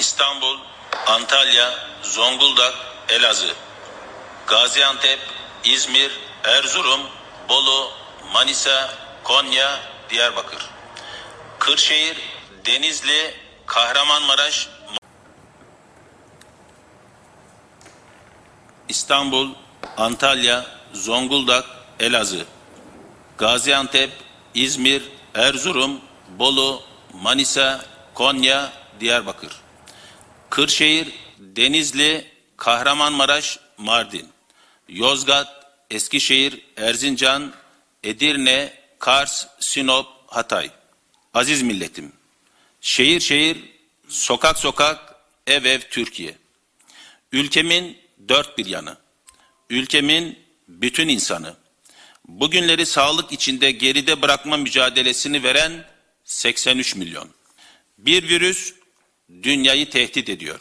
İstanbul, Antalya, Zonguldak, Elazığ, Gaziantep, İzmir, Erzurum, Bolu, Manisa, Konya, Diyarbakır, Kırşehir, Denizli, Kahramanmaraş, İstanbul, Antalya, Zonguldak, Elazığ, Gaziantep, İzmir, Erzurum, Bolu, Manisa, Konya, Diyarbakır, Kırşehir, Denizli, Kahramanmaraş, Mardin, Yozgat, Eskişehir, Erzincan, Edirne, Kars, Sinop, Hatay. Aziz milletim, şehir şehir, sokak sokak, ev ev Türkiye. Ülkemin dört bir yanı, ülkemin bütün insanı, bugünleri sağlık içinde geride bırakma mücadelesini veren 83 milyon. Bir virüs dünyayı tehdit ediyor.